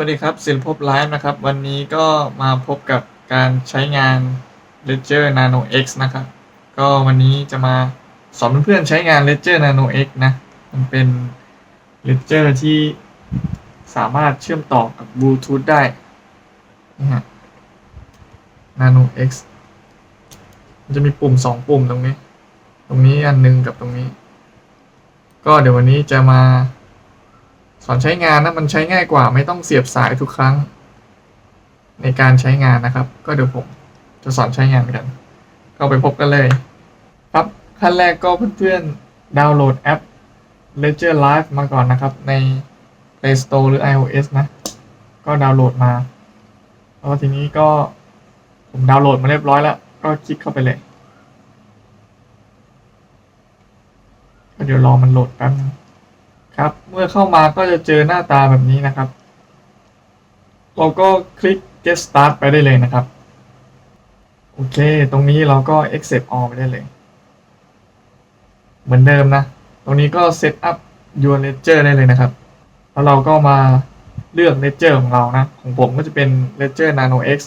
วัสดีครับศิลภพไลฟ์นะครับ วันนี้ก็มาพบกับการใช้งาน Ledger Nano X นะครับ ก็วันนี้จะมาสอนเพื่อนๆใช้งาน Ledger Nano X นะ มันเป็น Ledger ที่สามารถเชื่อมต่อกับบลูทูธได้นี่ฮะ Nano X มันจะมีปุ่มสองปุ่มตรงนี้ ตรงนี้อันหนึงกับตรงนี้ ก็เดี๋ยววันนี้จะมา สอนใช้งานนะมันใช้ง่ายกว่า ไม่ต้องเสียบสายทุกครั้ง ในการใช้งานนะครับ ก็เดี๋ยวผมจะสอนใช้งานกัน ก็ไปพบกันเลย ครับขั้นแรกก็เพื่อนๆดาวน์โหลดแอป Ledger Live มาก่อนนะครับ ใน Play Store หรือ iOS นะ ก็ดาวน์โหลดมาแล้วทีนี้ก็ผมดาวน์โหลดมาเรียบร้อยแล้ว ก็คลิกเข้าไปเลยก็เดี๋ยวรอมันโหลดแป๊บนึง ครับ เมื่อเข้ามาก็จะเจอหน้าตาแบบนี้นะครับ เราก็คลิก get start ไปได้เลยนะครับ โอเค ตรงนี้เราก็ accept all ไปได้เลย เหมือนเดิมนะ ตรงนี้ก็ set up your ledger ได้เลยนะครับ แล้วเราก็มาเลือก ledger ของเรานะ ของผมก็จะเป็น ledger nano x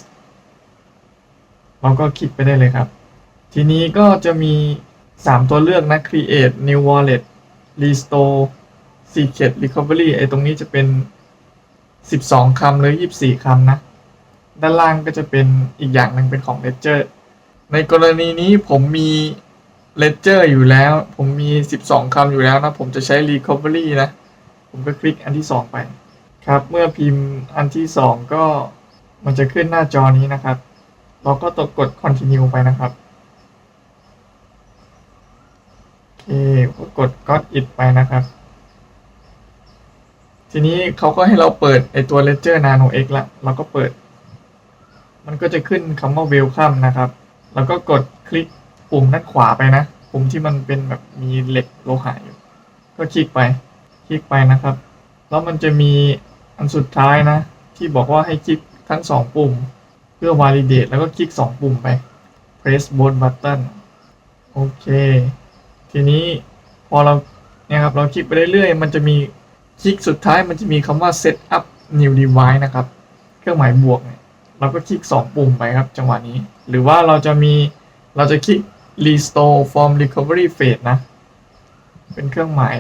เราก็คลิกไปได้เลยครับ ทีนี้ก็จะมี 3 ตัวเลือกนะ create new wallet restore secret recovery ไอ้ตรงนี้จะเป็น 12 คำหรือ 24 คำนะ ด้านล่างก็จะเป็นอีกอย่างหนึ่งเป็นของ Ledger ในกรณีนี้ผมมี Ledger อยู่แล้ว ผมมี 12 คำอยู่แล้วนะ ผมจะใช้ recovery นะ ผมก็คลิกอันที่ 2 ไปครับ เมื่อพิมพ์อันที่ 2 ก็มันจะขึ้นหน้าจอนี้นะครับ เราก็ตกกด continue ไปนะครับโอเคก็กด got it ไปนะครับ ทีนี้เขาก็ให้เราเปิดไอตัว Ledger Nano X ละเราก็เปิด มันก็จะขึ้นคำว่า Welcome นะครับ แล้วก็กดคลิกปุ่มด้านขวาไปนะ ปุ่มที่มันเป็นแบบมีเหล็กโลหะอยู่ ก็คลิกไป คลิกไปนะครับ แล้วมันจะมีอันสุดท้ายนะ ที่บอกว่าให้คลิกทั้งสองปุ่ม เพื่อ validate แล้วก็คลิกสองปุ่มไป press both button โอเค ทีนี้พอเราเนี่ยครับเราคลิกไปเรื่อยๆ มันจะมี คลิกสุดท้ายมันจะมีคำว่า set up new device นะครับ เครื่องหมายบวกเนี่ยเราก็คลิก 2 ปุ่มไปครับ จังหวะนี้ หรือว่าเราจะมีเราจะคลิก restore from recovery phase นะ เป็นเครื่องหมาย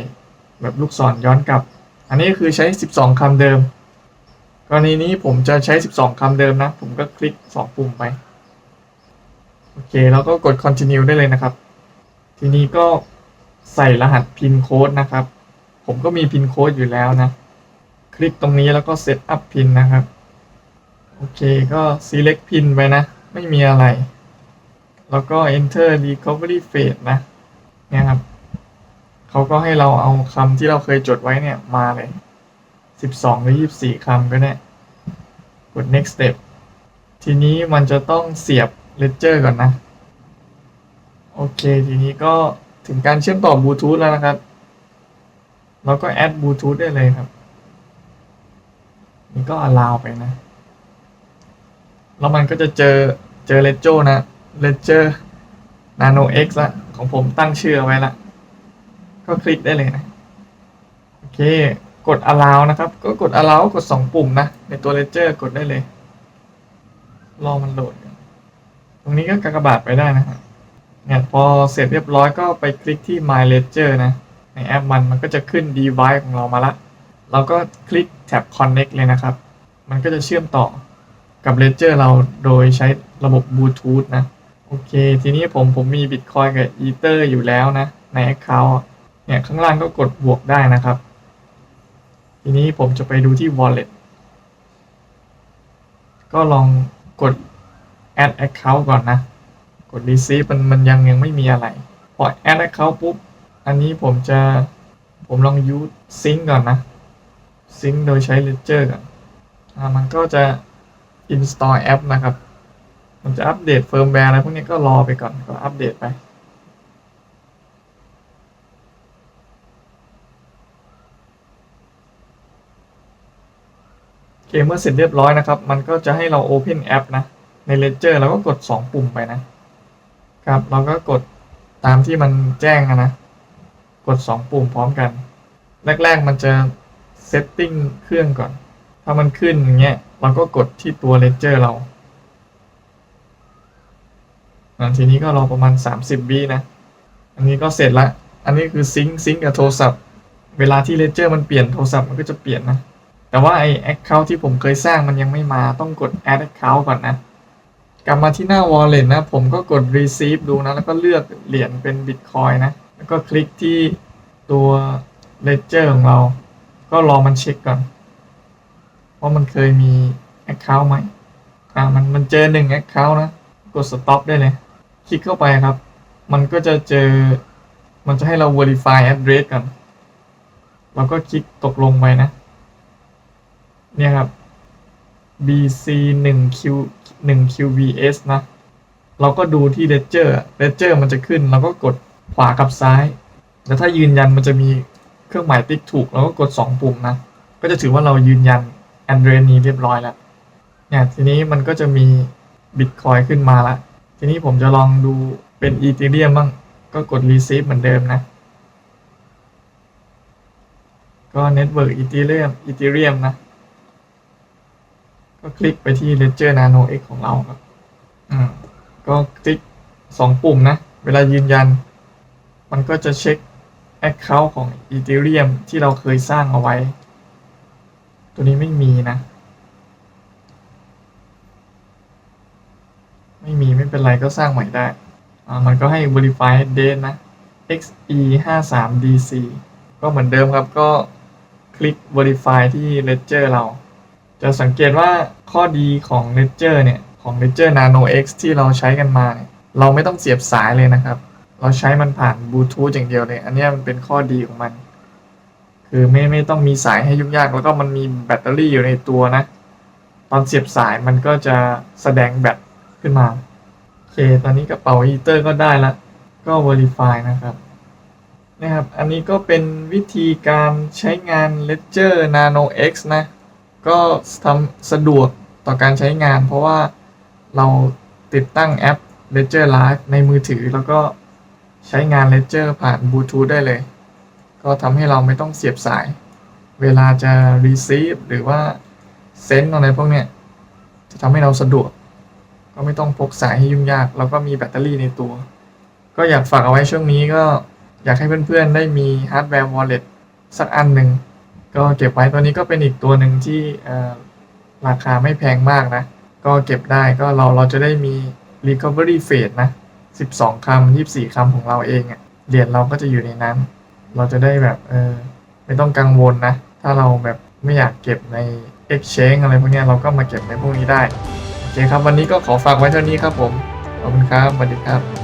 แบบลูกศรย้อนกลับ อันนี้คือใช้ 12 คำเดิม กรณีนี้ผมจะใช้ 12 คำเดิมนะ ผมก็คลิก 2 ปุ่มไป โอเค แล้วก็กด continue ได้เลยนะครับ ทีนี้ก็ใส่รหัสพินโค้ดนะครับ ผมก็มีพินโค้ดอยู่แล้วนะ คลิกตรงนี้แล้วก็ set up pin นนะครับ โอเคก็ select pin ไปนะ ไม่มีอะไร แล้วก็ enter recovery phase นะ เนี่ยครับ เขาก็ให้เราเอาคำที่เราเคยจดไว้เนี่ยมาเลย 12 หรือ 24 คำก็ได้ กด next step ทีนี้มันจะต้องเสียบ ledger ก่อนนะ โอเค ทีนี้ก็ถึงการเชื่อมต่อบลูทูธแล้วนะครับ เราก็แอดบลูทูธได้เลยครับ นี่ก็ allow ไปนะ แล้วมันก็จะเจอเจอ Ledger นะ Ledger Nano X ละของผมตั้งชื่อไว้ละก็คลิกได้เลยนะ โอเค กด allow นะครับ ก็กด allow กด 2 ปุ่มนะ ในตัว Ledger กดได้เลย รอมันโหลด ตรงนี้ก็กากบาทไปได้นะฮะเนี่ยพอเสร็จเรียบร้อยก็ไปคลิกที่ My Ledger นะ ในแอปมันมันก็จะขึ้น device ของเรามาละ เราก็คลิกแท็บ connect เลยนะครับ มันก็จะเชื่อมต่อกับ Ledger เราโดยใช้ระบบบลูทูธนะ โอเค ทีนี้ผมผมมี Bitcoin กับ Ether อยู่แล้วนะ ใน Account เนี่ยข้างล่างก็กดบวกได้นะครับ ทีนี้ผมจะไปดูที่ Wallet ก็ลองกด add account ก่อนนะ กด receive มันมันยังยังไม่มีอะไร พอ add account ปุ๊บ อันนี้ผมจะผมลอง use sync ก่อนนะ sync โดยใช้ ledger ก่อนอ่ามันก็จะ install app นะครับ มันจะอัปเดต firmware อะไรพวกนี้ก็รอไปก่อนก็อัปเดตไป โอเคเมื่อเสร็จเรียบร้อยนะครับ มันก็จะให้เรา open app นะ ใน ledger เราก็กด 2 ปุ่มไปนะครับ เราก็กดตามที่มันแจ้งอะนะ กด 2 ปุ่มพร้อมกัน แรก ๆ มันจะ setting เครื่องก่อน ถ้ามันขึ้นอย่างเงี้ยเราก็กดที่ตัว ledger เราทีนี้ก็รอประมาณ 30วินะ อันนี้ก็เสร็จละ อันนี้คือซิงค์ซิงค์กับโทรศัพท์ เวลาที่ ledger มันเปลี่ยนโทรศัพท์มันก็จะเปลี่ยนนะ แต่ว่าไอ้ account ที่ผมเคยสร้างมันยังไม่มาต้องกด add account ก่อนนะ กลับมาที่หน้า wallet นะ ผมก็กด receive ดูนะ แล้วก็เลือกเหรียญเป็น bitcoin นะ แล้วก็คลิกที่ตัว ledger ของเรา ก็รอมันเช็คก่อนว่ามันเคยมี account ไหมอ่ามันมันเจอหนึ่ง account นะ กด stop ได้เลย คลิกเข้าไปครับ มันก็จะเจอ มันจะให้เรา verify address ก่อนเราก็คลิกตกลงไปนะ เนี่ยครับ BC 1 Q 1 QVS นะ เราก็ดูที่ ledger ledger มันจะขึ้น เราก็กด ขวากับซ้าย แล้วถ้ายืนยันมันจะมีเครื่องหมายติ๊กถูกเราก็กด 2 ปุ่มนะ ก็จะถือว่าเรายืนยัน address นี้เรียบร้อยแล้วเนี่ยทีนี้มันก็จะมี Bitcoin ขึ้นมาละทีนี้ผมจะลองดูเป็น Ethereum บ้างก็กด receive เหมือนเดิมนะ ก็ Network Ethereum Ethereum นะ ก็คลิกไปที่ Ledger Nano X ของเราครับ อืม ก็คลิกสองปุ่มนะ เวลายืนยัน มันก็จะเช็ค Account ของ Ethereum ที่เราเคยสร้างเอาไว้ ตัวนี้ไม่มีนะ ไม่มีไม่เป็นไรก็สร้างใหม่ได้ มันก็ให้ verify date นะ xe 5 3 dc ก็เหมือนเดิมครับก็คลิก verify ที่ ledger เรา จะสังเกตว่าข้อดีของ ledger เนี่ย ของ ledger nano x ที่เราใช้กันมาเนี่ย เราไม่ต้องเสียบสายเลยนะครับ เราใช้มันผ่านบลูทูธอย่างเดียวเลย อันนี้มันเป็นข้อดีของมัน คือไม่ไม่ต้องมีสายให้ยุ่งยาก แล้วก็มันมีแบตเตอรี่อยู่ในตัวนะ ตอนเสียบสายมันก็จะแสดงแบตขึ้นมา โอเค ตอนนี้กระเป๋าอีเตอร์ก็ได้ละ ก็ verify นะครับนะครับ อันนี้ก็เป็นวิธีการใช้งาน Ledger Nano X นะ ก็ทำสะดวกต่อการใช้งาน เพราะว่าเราติดตั้งแอป Ledger Live ในมือถือแล้วก็ ใช้งาน Ledger ผ่านบลูทูธได้เลย ก็ทำให้เราไม่ต้องเสียบสาย เวลาจะ receive หรือว่า send อะไรพวกเนี้ย จะทำให้เราสะดวก ก็ไม่ต้องพกสายให้ยุ่งยาก แล้วก็มีแบตเตอรี่ในตัว ก็อยากฝากเอาไว้ช่วงนี้ก็อยากให้เพื่อนๆ ได้มีฮาร์ดแวร์ wallet สักอันหนึ่ง ก็เก็บไว้ตัวนี้ก็เป็นอีกตัวหนึ่งที่ราคาไม่แพงมากนะ ก็เก็บได้ก็เราเราจะได้มี recovery phase นะ สิบสองคำยี่สี่คำของเราเองอะ่ะเหรียญเราก็จะอยู่ในนั้น เราจะได้แบบเออไม่ต้องกังวลนะ ถ้าเราแบบไม่อยากเก็บใน exchange อะไรพวกนี้เราก็มาเก็บในพวกนี้ได้ โอเคครับ วันนี้ก็ขอฝากไว้เท่านี้ครับผม ขอบคุณครับสวัสดีครับ